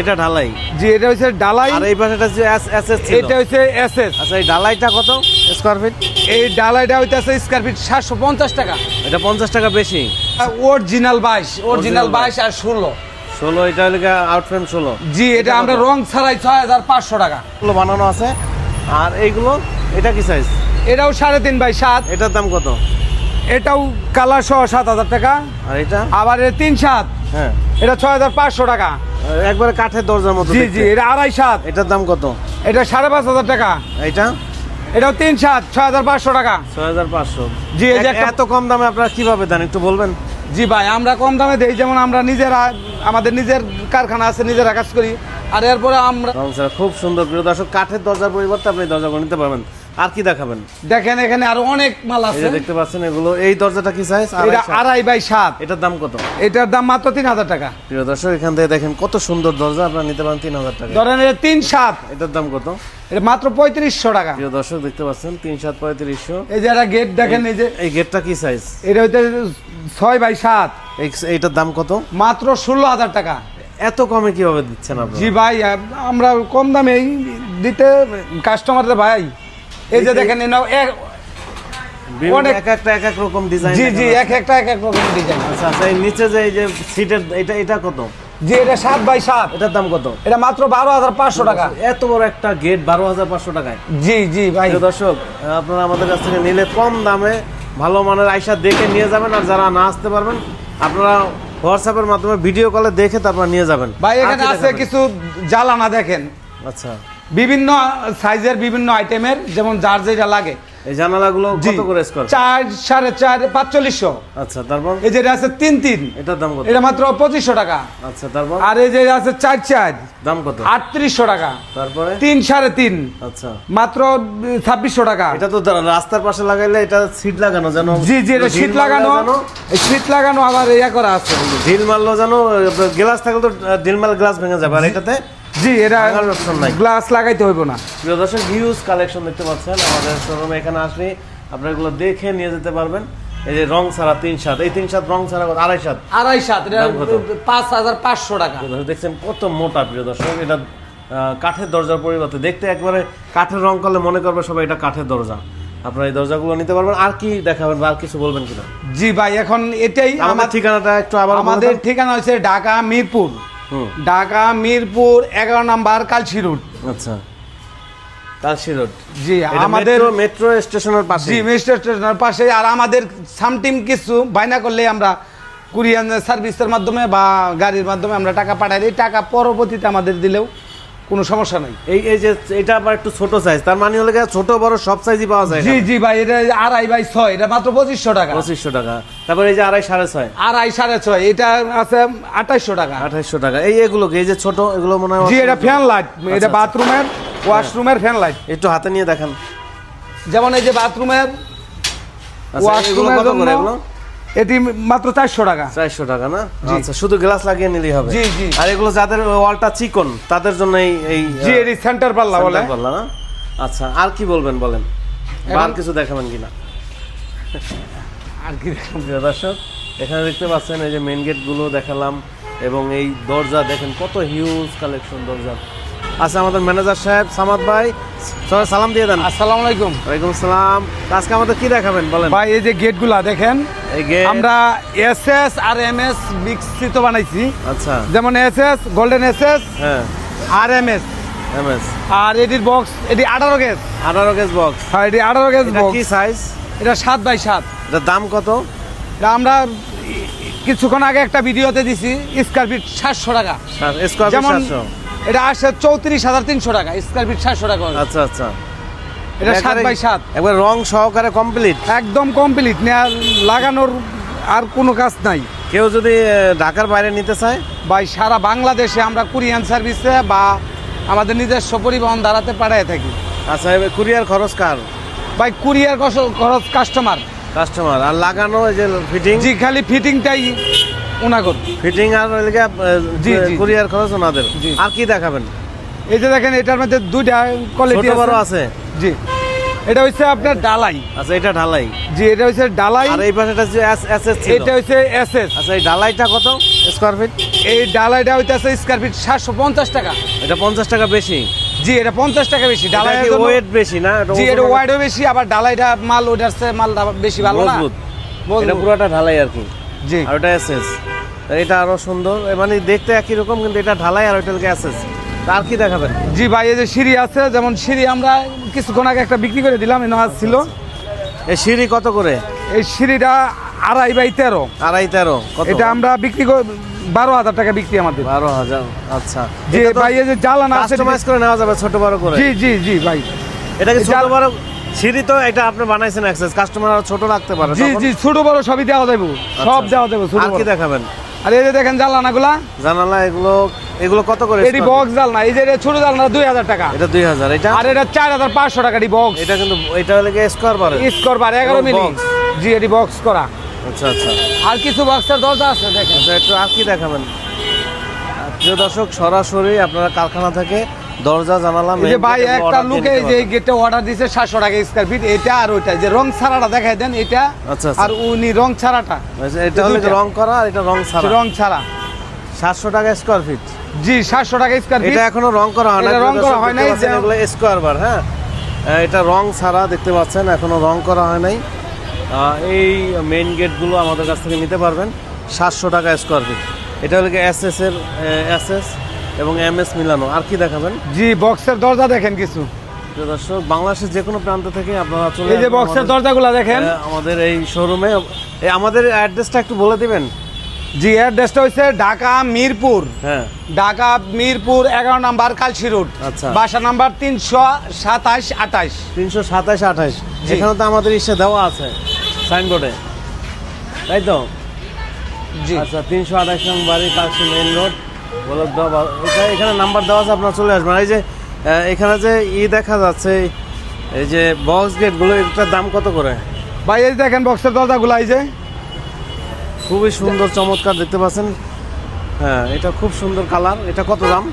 এটা ঢালাই। জি এটা হচ্ছে ডালাই আর এই পাশেটা যে এস এস এটা হচ্ছে এসএস। আচ্ছা এই ঢালাইটা কত স্কোয়ার ফিট এই ডালাইটা হইতেছে স্কোয়ার ফিট সাতশো পঞ্চাশ টাকা। এটা পঞ্চাশ টাকা বেশি। অরিজিনাল বাইশ অরিজিনাল বাইশ। আর ষোলো। ষোলো এটা হলে আউট ফ্রেম ষোলো। জি এটা আমরা রং ছাড়াই ছয় হাজার পাঁচশো টাকা। বানানো আছে। আর এইগুলো এটা কি সাইজ এটাও সাড়ে তিন বাই সাত। এটার দাম কত? এটাও কালার সহ সাত হাজার টাকা। আর এটা? আবার তিন সাত। হ্যাঁ। এটা ছয় হাজার পাঁচশো টাকা। একবারে কাঠের দরজার মতো জি জি এটা আড়াই সাত। এটার দাম কত? এটা সাড়ে পাঁচ হাজার টাকা। এইটা? এটাও তিন সাত ছয় হাজার পাঁচশো টাকা। ছয় হাজার পাঁচশো। জি, এই যে এত কম দামে আপনারা কীভাবে দেন? একটু বলবেন? জি ভাই আমরা কম দামে দেই। যেমন আমরা নিজেরা আমাদের নিজের কারখানা আছে নিজেরা কাজ করি। আর এরপরে আমরা খুব সুন্দর প্রিয় দর্শক কাঠের দরজার পরিবর্তে আপনি দরজাগুলো নিতে পারবেন। আর কি দেখাবেন? দেখেন এখানে আরও অনেক মাল আছে। দেখতে পাচ্ছেন এগুলো। এই দরজাটা কি সাইজ এটা আড়াই বাই সাত। এটার দাম কত? এটার দাম মাত্র তিন হাজার টাকা। প্রিয় দর্শক এখান থেকে দেখেন কত সুন্দর দরজা। আপনারা নিতে পারেন তিন হাজার টাকা। ধরেন এটা তিন সাত। এটার দাম কত? এটা মাত্র পঁয়ত্রিশশো টাকা। প্রিয় দর্শক দেখতে পাচ্ছেন তিন সাত পঁয়ত্রিশশো। এই যে একটা গেট দেখেন এই যে এই গেটটা কি সাইজ এটা হচ্ছে ছয় বাই সাত। এইটার দাম কত? মাত্র ষোলো হাজার টাকা। এত কমে কীভাবে দিচ্ছেন আপনি জি ভাই আমরা কম দামে দিতে কাস্টমারদের ভাই। এই যে দেখেন নাও এক- অনেক- এক একটা এক এক রকম ডিজাইন জি জি এক একটা এক এক রকম ডিজাইন আচ্ছা আচ্ছা এই নিচে যে এই যে সিটের এটা এটা কত? জি এটা সাত বাই সাত। এটার দাম কত? এটা মাত্র বারো হাজার পাঁচশো টাকা। এত বড় একটা গেট বারো হাজার পাঁচশো টাকায়। জি জি ভাই। দর্শক আপনারা আমাদের কাছ থেকে নিলে কম দামে ভালো মানের আইসা দেখে নিয়ে যাবেন আর যারা না আসতে পারবেন আপনারা হোয়াটসঅ্যাপের মাধ্যমে ভিডিও কলে দেখে তারপর নিয়ে যাবেন। ভাই এখানে আছে কিছু জ্বালানা দেখেন। আচ্ছা। বিভিন্ন সাইজের বিভিন্ন আইটেমের যেমন যার যেটা লাগে। এই জানালাগুলো কত করে স্কোয়ার আচ্ছা তারপর? এই যেটা আছে তিন তিন। এটার দাম কত? এটা মাত্র টাকা। আচ্ছা তারপর? আর এই যে আছে চার চার। দাম কত? আটত্রিশশো টাকা। তারপরে? তিন সাড়ে তিন। আচ্ছা। মাত্র ছাব্বিশশো টাকা। এটা তো রাস্তার পাশে লাগাইলে এটা সিট লাগানো যেন জি জি এটা ঢিল লাগানো। এই শীত লাগানো আবার ইয়া করা আছে। ঢিল মারলো যেন গ্লাস থাকলে তো ঢিল মারলে গ্লাস ভেঙে যাবে। আর এটাতে জি এটা ভাঙার নাই। গ্লাস লাগাইতে হইব না। প্রিয় দর্শক হিউজ কালেকশন দেখতে পাচ্ছেন। আমাদের শোরুমে এখানে আসলে আপনারা এগুলো দেখে নিয়ে যেতে পারবেন। এই যে রং ছাড়া তিন সাত এই তিন সাত রং ছাড়া আড়াই সাত। আড়াই সাত এটা পাঁচ হাজার পাঁচশো টাকা। দেখছেন কত মোটা প্রিয় দর্শক। এটা কাঠের দরজার পরিবর্তে দেখতে একবারে কাঠের রং করলে মনে করবে সবাই এটা কাঠের দরজা। আপনারা এই দরজাগুলো নিতে পারবেন। আর কি দেখাবেন বা আর কিছু বলবেন কিনা? জি ভাই এখন এটাই আমার ঠিকানাটা একটু আবার আমাদের ঠিকানা হচ্ছে ঢাকা মিরপুর। ঢাকা মিরপুর এগারো নাম্বার কালসি রোড। আচ্ছা। কালসি রোড। জি আমাদের মেট্রো স্টেশনের পাশে। জি মেট্রো স্টেশনের পাশে। আর আমাদের সামটিম কিছু বাইনা করলে আমরা কুরিয়ান সার্ভিসের মাধ্যমে বা গাড়ির মাধ্যমে আমরা টাকা পাঠাই। দিই টাকা পরবর্তীতে আমাদের দিলেও কোনো সমস্যা নাই। এই এই যে এটা আবার একটু ছোট সাইজ তার মানে হলো ছোট বড় সব সাইজই পাওয়া যায় জি জি ভাই এটা আড়াই বাই ছয় এটা মাত্র পঁচিশশো টাকা। পঁচিশশো টাকা। তারপরে এই যে আড়াই সাড়ে ছয়। আড়াই সাড়ে ছয় এটা আছে আঠাইশশো টাকা। আঠাইশশো টাকা। এই এগুলো? এই যে ছোট এগুলো মনে হয় জি এটা ফ্যান লাইট এটা আচ্ছা। বাথরুমের ওয়াশরুমের ফ্যান লাইট একটু হাতে নিয়ে দেখান। যেমন এই যে বাথরুমের আচ্ছা ওয়াশরুমের কত করে জন্য এগুলো? এটি মাত্র চারশো টাকা। চারশো টাকা না? আচ্ছা শুধু গ্লাস লাগিয়ে নিলেই হবে। জি, জি। আর এগুলো যাদের ওয়ালটা চিকন তাদের জন্য এই জি এটি সেন্টার পাল্লা বলে। বললা না? আচ্ছা আর কি বলবেন বলেন? আর কিছু দেখাবেন কিনা? আর কি দেখাবো? প্রিয় দর্শক এখানে দেখতে পাচ্ছেন এই যে মেন গেটগুলো দেখালাম এবং এই দরজা দেখেন কত হিউজ কালেকশন দরজা। আচ্ছা আমাদের ম্যানেজার সাহেব সামাদ ভাই। সবাই সালাম দিয়ে দেন। আসসালামু আলাইকুম। ওয়ালাইকুম সালাম আজকে আমাদের কি দেখাবেন বলেন? ভাই এই যে গেটগুলা দেখেন আমরা S S R M S বিকশিত বানাইছি। আচ্ছা। যেমন S S golden S S R M S MS আর এটির বক্স এটি আঠারো গেজ আঠারো গেজ বক্স হ্যাঁ এটি আঠারো গেজ বক্স কি সাইজ এটা সাত বাই সাত। এটার দাম কত? এটা আমরা কিছুক্ষণ আগে একটা ভিডিওতে দিছি স্কোয়ার ফিট সাতশো টাকা। যেমন সাতশো। এটা আসে চৌত্রিশ হাজার তিনশো টাকা স্কোয়ার ফিট সাতশো টাকা আচ্ছা আচ্ছা। এটা সাত বাই সাত। একবার রং সহকারে কমপ্লিট একদম কমপ্লিট লাগানোর আর কোনো কাজ নাই। কেউ যদি ঢাকার বাইরে নিতে চায়? ভাই সারা বাংলাদেশে আমরা কুরিয়ান সার্ভিসে বা আমাদের নিজস্ব পরিবহন দ্বারাতে পাঠায় থাকি। আচ্ছা এবার কুরিয়ার খরচ কার? ভাই কুরিয়ার খরচ কাস্টমার কাস্টমার আর লাগানো এই যে ফিটিং জি খালি ফিটিংটাই ফিটিং আর ওই লিগা, আহ, জি, জি। কুরিয়ার খরচ ওনাদের। আর কি দেখাবেন? এই যে দেখেন এটার মধ্যে দুইটা কোয়ালিটি বড় আছে? জি। এটা হচ্ছে আপনার ডালাই আচ্ছা এটা ঢালাই। জি এটা হচ্ছে ডালাই আর এই পাশেটা যে এস এস ছিল। এটা হচ্ছে এসএস। আচ্ছা এই ঢালাইটা কত স্কোয়ার ফিট এই ডালাইটা হইতেছে স্কোয়ার ফিট সাতশো পঞ্চাশ টাকা। এটা পঞ্চাশ টাকা বেশি। জি এটা পঞ্চাশ টাকা বেশি। ডালাই ওয়েট বেশি না? জি এটা ওয়াইডও বেশি আবার ডালাইটা মাল ওটার মালটা বেশি ভালো না? মজবুত। এটা পুরোটা ঢালাই আর কি। জি। আর ওটা এসএস এটা আরও সুন্দর। মানে দেখতে একই রকম কিন্তু এটা ঢালাই আর ওইটা এসএস আর কি দেখাবেন? জি ভাই এই যে সিঁড়ি আছে যেমন সিঁড়ি আমরা কিছুক্ষণ আগে একটা বিক্রি করে দিলাম এনে ছিল। এই সিঁড়ি কত করে? এই সিঁড়িটা আড়াই বাই তেরো। আড়াই তেরো। এটা আমরা বিক্রি করে বারো হাজার টাকা বিক্রি আমাদের। বারো হাজার আচ্ছা। জি ভাই এই যে জ্বালানা আছে করে নেওয়া যাবে ছোট বড় করে। জি জি জি ভাই। এটা কি ছোট বড় সিঁড়ি তো এটা আপনি বানাইছেন অ্যাক্সেস কাস্টমার আরও ছোট রাখতে পারে জি জি ছোট বড় সবই দেওয়া যাবে আচ্ছা, সব। দেওয়া যাবে ছোট আর কি দেখাবেন? আর এই যে দেখেন জ্বালানাগুলা জানালা এগুলো এগুলো কত করে এটি বক্স জালনা এই যে ছোট দুই হাজার টাকা। এটা দুই হাজার এটা আর এটা চার হাজার পাঁচশো টাকা এটি বক্স এটা কিন্তু এটা হলে স্কোয়ার বারে স্কোর বার এগারো এবং মিলি। জি এটি বক্স করা। আচ্ছা আচ্ছা। আর কিছু বক্সের দরজা আছে দেখেন। আচ্ছা একটু আর কি দেখাবেন? প্রিয় দর্শক সরাসরি আপনারা কারখানা থেকে দরজা জানালা এই যে ভাই একটা লোকে নিতে যে গেটে অর্ডার দিছে সাতশো টাকা স্কোয়ার ফিট এটা আর ওইটা যে রং ছাড়াটা দেখাই দেন এটা আচ্ছা, আচ্ছা। আর উনি রং ছাড়াটা। আচ্ছা, এটা হলে। রং করা আর এটা রং ছাড়া। রং ছাড়া। সাতশো টাকা স্কোয়ার ফিট জি সাতশো টাকা স্কোয়ার ফিট এটা এখনও রং করা হয় না এটা রং করা হয় নাই, এগুলো স্কোয়ার বার হ্যাঁ? এটা রং ছাড়া দেখতে পাচ্ছেন এখনও রং করা হয় নাই। এই মেইন গেটগুলো আমাদের কাছ থেকে নিতে পারবেন সাতশো টাকা স্কোয়ার ফিট এটা হলো এস এস এর এস এস এবং এম এস মিলানো। আর কি দেখাবেন? জি বক্সের দরজা দেখেন কিছু। দর্শক বাংলাদেশের যে কোনো প্রান্ত থেকে আপনারা চলে এই যে বক্সের দরজাগুলো দেখেন। আমাদের এই শোরুমে এই আমাদের অ্যাড্রেসটা একটু বলে দিবেন? জি অ্যাড্রেসটা হচ্ছে ঢাকা মিরপুর। হ্যাঁ। ঢাকা মিরপুর এগারো নাম্বার কালসি রোড। আচ্ছা। বাসা নাম্বার তিনশো সাতাশ আঠাশ। তিনশো সাতাশ আঠাশ। এখানে তো আমাদের ইসে দেওয়া আছে সাইনবোর্ডে তাই তো? জি। আচ্ছা তিনশো আঠাশ নং বাড়ি কালসি মেইন রোড এখানে নাম্বার দেওয়া আছে আপনার চলে আসবেন। এই যে এখানে যে ই দেখা যাচ্ছে এই যে বক্স গেটগুলো এটার দাম কত করে? ভাই এই দেখেন বক্সের দরজাগুলো এই যে। খুবই সুন্দর চমৎকার দেখতে পাচ্ছেন? হ্যাঁ এটা খুব সুন্দর কালার এটা কত দাম?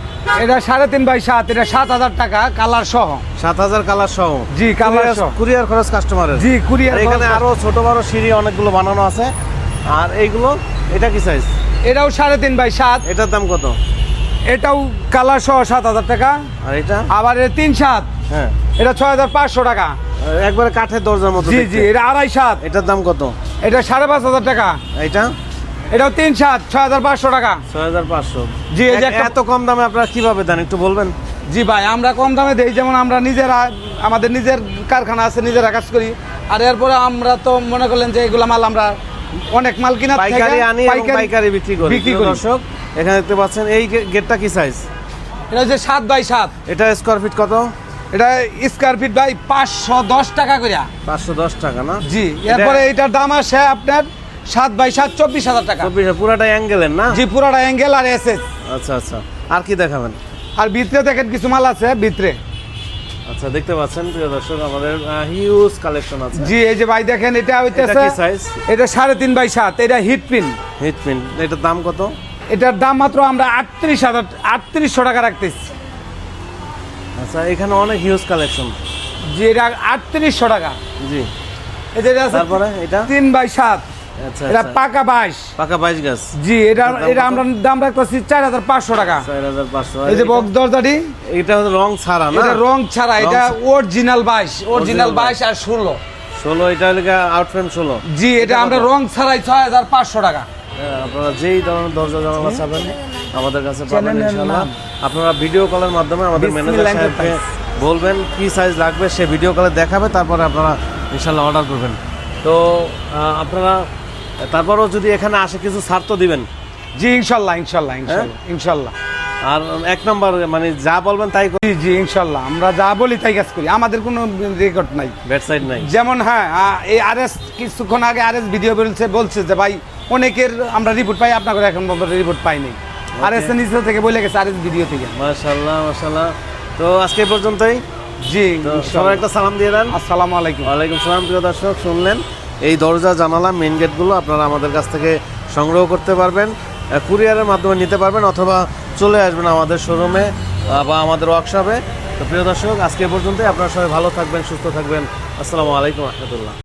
এটা সাড়ে তিন বাই সাত এটা সাত হাজার টাকা কালার সহ। সাত হাজার কালার সহ। জি, colour সহ। কুরিয়ার খরচ কাস্টমারের জি কুরিয়ার এখানে আরও ছোট বড় সিঁড়ি অনেকগুলো বানানো আছে। আর এইগুলো এটা কি সাইজ এটাও সাড়ে তিন বাই সাত। এটার দাম কত? এটাও কালার সহ সাত হাজার টাকা। আর এটা? আবার এটা তিন সাত। হ্যাঁ। এটা ছয় হাজার পাঁচশো টাকা। একবারে কাঠের দরজার মতো জি। জি এটা আড়াই সাত। এটার দাম কত? এটা সাড়ে পাঁচ হাজার টাকা। এটা এটাও তিন সাত ছয় হাজার পাঁচশো টাকা। ছয় হাজার পাঁচশো। জি, এই যে এত কম দামে আপনারা কীভাবে দেন? একটু বলবেন? জি ভাই আমরা কম দামে দেই। যেমন আমরা নিজেরা আমাদের নিজের কারখানা আছে নিজেরা কাজ করি। আর এরপরে আমরা তো মনে করলেন যে এগুলো মাল আমরা অনেক মাল কিনা পাইকারি আনি পাইকারি বিক্রি করি। বিক্রি করি। দর্শক এখানে দেখতে পাচ্ছেন এই গেটটা কি সাইজ এটা হচ্ছে সাত বাই সাত। এটা স্কোয়ার ফিট কত? এটা স্কোয়ার ফিট ভাই পাঁচশো দশ টাকা করিয়া পাঁচশো দশ টাকা না? জি এরপরে এটার দাম আসে আপনার সাত বাই সাত চব্বিশ হাজার টাকা। চব্বিশ পুরাটা অ্যাঙ্গেলের না? জি পুরাটা অ্যাঙ্গেল আর এস আচ্ছা আচ্ছা। আর কি দেখাবেন? আর ভিতরে দেখেন কিছু মাল আছে ভিতরে। আচ্ছা দেখতে পাচ্ছেন প্রিয় দর্শক আমাদের হিউজ কালেকশন আছে। জি এই যে ভাই দেখেন এটা হইতেছে এটা সাড়ে তিন বাই সাত এটা হিট পিন হিট পিন এটার দাম কত? এটার দাম মাত্র আমরা আটত্রিশ হাজার আটত্রিশশো টাকা রাখতেছি। আচ্ছা এখানে অনেক হিউজ কালেকশন জি এটা আটত্রিশশো টাকা। জি। এটা তারপরে এটা? তিন বাই সাত। এটা আচ্ছা। পাকা বাইশ। পাকা বাইশ গাছ। জি এটা এটা আমরা দাম রাখতেছি চার হাজার পাঁচশো টাকা। চার হাজার পাঁচশো। এই যে বক্স দরজাটি এটা হচ্ছে রং ছাড়া না? এটা রং ছাড়া এটা অরিজিনাল বাইশ অরিজিনাল বাইশ। আর ষোলো। ষোলো এটা হলে আউট ষোলো। জি এটা আমরা? রং ছাড়াই ছয় হাজার পাঁচশো টাকা। আপনারা যেই ধরনের দরজা জানালা চাবেন আমাদের কাছে পাবেন ইনশাআল্লাহ। আপনারা ভিডিও কলের মাধ্যমে আমাদের ম্যানেজার সাহেবকে বলবেন কি সাইজ লাগবে সে ভিডিও কলে দেখাবে তারপরে আপনারা ইনশাল্লাহ অর্ডার করবেন। তো আপনারা তারপরেও যদি এখানে আসে কিছু ছাড় তো দিবেন? জি ইনশাল্লাহ ইনশাল্লাহ ইনশাল্লাহ ইনশাল্লাহ। আর এক নম্বর মানে যা বলবেন তাই জি জি ইনশাল্লাহ আমরা যা বলি তাই কাজ করি। আমাদের কোনো রেকর্ড নাই। ওয়েবসাইট নাই। যেমন হ্যাঁ এই আর এস কিছুক্ষণ আগে আর এস ভিডিও বলছে বলছে যে ভাই অনেকের আমরা রিপোর্ট পাই আপনার এখন রিপোর্ট পাইনি আর এস নিচে থেকে বলে গেছে আর এস ভিডিও থেকে। মাশাল্লাহ মাশাল্লাহ তো আজকে পর্যন্তই। জি সবাই একটা সালাম দিয়ে দেন। আসসালামু আলাইকুম। ওয়ালাইকুম সালাম প্রিয় দর্শক শুনলেন। এই দরজা, জানালা মেন গেটগুলো আপনারা আমাদের কাছ থেকে সংগ্রহ করতে পারবেন কুরিয়ারের মাধ্যমে নিতে পারবেন অথবা চলে আসবেন আমাদের শোরুমে বা আমাদের ওয়ার্কশপে তো প্রিয় দর্শক, আজকে পর্যন্তই। আপনারা সবাই ভালো থাকবেন, সুস্থ থাকবেন। আসসালামু আলাইকুম রহমতুল্লাহ।